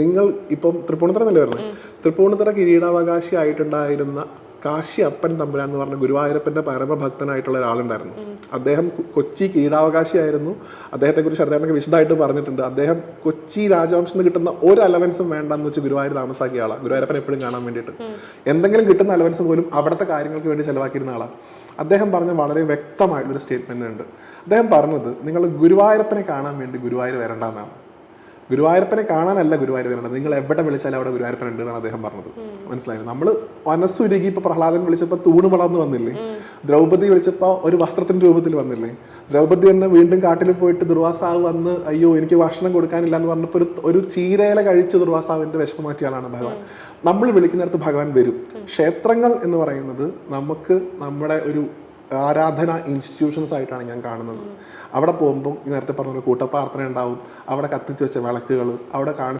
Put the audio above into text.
നിങ്ങൾ ഇപ്പം തൃപ്പൂണിത്തറ എന്നല്ലേ പറഞ്ഞത് തൃപ്പൂണിത്തറ കിരീടാവകാശി ആയിട്ടുണ്ടായിരുന്ന കാശി അപ്പൻ തമ്പുരാൻ എന്ന് പറഞ്ഞ ഗുരുവായൂരപ്പന്റെ പരമഭക്തനായിട്ടുള്ള ഒരാളുണ്ടായിരുന്നു. അദ്ദേഹം കൊച്ചി കിരീടാവകാശിയായിരുന്നു. അദ്ദേഹത്തെക്കുറിച്ച് അദ്ദേഹം വിശദമായിട്ട് പറഞ്ഞിട്ടുണ്ട്. അദ്ദേഹം കൊച്ചി രാജവംശം നിന്ന് കിട്ടുന്ന ഒരു അലവൻസും വേണ്ടെന്ന് വെച്ച് ഗുരുവായൂർ താമസാക്കിയ ആളാണ് ഗുരുവായൂരപ്പൻ എപ്പോഴും കാണാൻ വേണ്ടിയിട്ട്. എന്തെങ്കിലും കിട്ടുന്ന അലവൻസ് പോലും അവിടുത്തെ കാര്യങ്ങൾക്ക് വേണ്ടി ചെലവാക്കിയിരുന്ന ആളാണ് അദ്ദേഹം പറഞ്ഞ വളരെ വ്യക്തമായിട്ടുള്ളൊരു സ്റ്റേറ്റ്മെന്റ് ഉണ്ട്. അദ്ദേഹം പറഞ്ഞത് നിങ്ങൾ ഗുരുവായൂരപ്പനെ കാണാൻ വേണ്ടി ഗുരുവായൂർ വരണ്ടെന്നാണ്. ഗുരുവായൂരപ്പനെ കാണാനല്ല ഗുരുവായൂർ വരേണ്ടത് നിങ്ങൾ എവിടെ വിളിച്ചാലും അവിടെ ഗുരുവായൂരപ്പൻ ഉണ്ട് എന്നാണ് അദ്ദേഹം പറഞ്ഞത്. മനസ്സിലായത് നമ്മൾ മനസ്സുരുകി ഇപ്പൊ പ്രഹ്ലാദൻ വിളിച്ചപ്പോൾ തൂണ് വളർന്നു വന്നില്ലേ? ദ്രൗപദി വിളിച്ചപ്പോൾ ഒരു വസ്ത്രത്തിന്റെ രൂപത്തിൽ വന്നില്ലേ? ദ്രൗപദി തന്നെ വീണ്ടും കാട്ടിൽ പോയിട്ട് ദുർവാസാവ് വന്ന് അയ്യോ എനിക്ക് ഭക്ഷണം കൊടുക്കാനില്ല എന്ന് പറഞ്ഞപ്പോൾ ഒരു ഒരു ചീരയില കഴിച്ച് ദുർവാസാവിന്റെ വിഷമം മാറ്റിയ ആളാണ് ഭഗവാൻ നമ്മൾ വിളിക്കുന്നിടത്ത് ഭഗവാൻ വരും. ക്ഷേത്രങ്ങൾ എന്ന് പറയുന്നത് നമുക്ക് നമ്മുടെ ഒരു ആരാധന ഇൻസ്റ്റിറ്റ്യൂഷൻസ് ആയിട്ടാണ് ഞാൻ കാണുന്നത്. അവിടെ പോകുമ്പോൾ നേരത്തെ പറഞ്ഞ കൂട്ടപ്രാർത്ഥന ഉണ്ടാവും. അവിടെ കത്തിച്ച് വെച്ച വിളക്കുകൾ അവിടെ കാണി